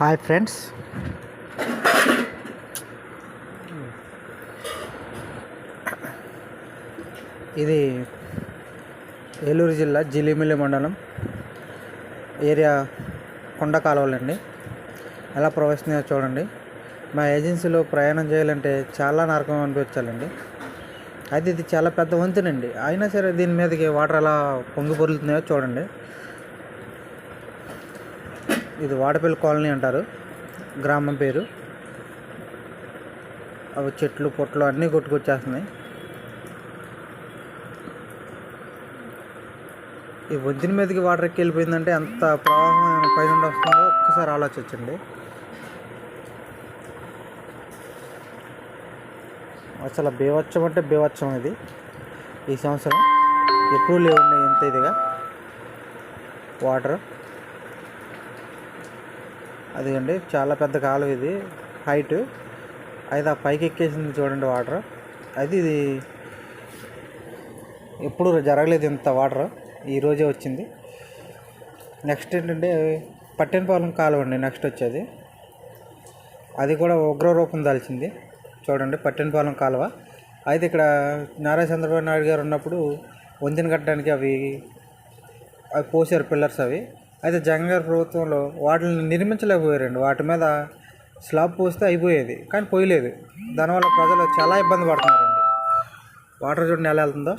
Hi friends. ఇది ఏలూరు జిల్లా జిలిమిల్లి మండలం ఏరియా కొండ కాలువలండి ఎలా ప్రవేశిస్తున్నాయో చూడండి. మా ఏజెన్సీలో ప్రయాణం చేయాలంటే చాలా నరకం అనిపించాలండి. అయితే ఇది చాలా పెద్ద వంతెనండి అయినా సరే దీని మీదకి వాటర్ ఎలా పొంగి పొరులుతున్నాయో చూడండి. ఇది వాడపల్లి కాలనీ అంటారు. గ్రామం పేరు. అవి చెట్లు పొట్లు అన్నీ కొట్టుకొచ్చేస్తున్నాయి. ఈ వంతెన మీదకి వాటర్ ఎక్కి వెళ్ళిపోయిందంటే ఎంత ప్రవాహం పైన వస్తుందో ఒక్కసారి ఆలోచించండి. అసలు బీవచ్చం అంటే బీవచ్చం ఇది. ఈ సంవత్సరం ఎక్కువ లేవు ఇంత ఇదిగా. వాటర్ అది అండి చాలా పెద్ద కాలువ ఇది. హైట్ అయితే ఆ పైకి ఎక్కేసింది చూడండి వాటర్ అది ఇది ఎప్పుడు జరగలేదు ఇంత వాటర్ ఈరోజే వచ్చింది. నెక్స్ట్ ఏంటంటే పట్టెనపాలెం కాలువ అండి నెక్స్ట్ వచ్చేది. అది కూడా ఉగ్ర రూపం దాల్చింది. చూడండి పట్టెనపాలెం కాలువ. అయితే ఇక్కడ నారా చంద్రబాబు నాయుడు గారు ఉన్నప్పుడు వంతెన కట్టడానికి అవి అవి పోసారు పిల్లర్స్ అవి. అయితే జగన్ గారి ప్రభుత్వంలో వాటిని నిర్మించలేకపోయారండి. వాటి మీద స్లాబ్ పోస్తే అయిపోయేది కానీ పోయలేదు. దానివల్ల ప్రజలు చాలా ఇబ్బంది పడుతున్నారండి. వాటర్ చూడండి ఎలా వెళ్తుందో.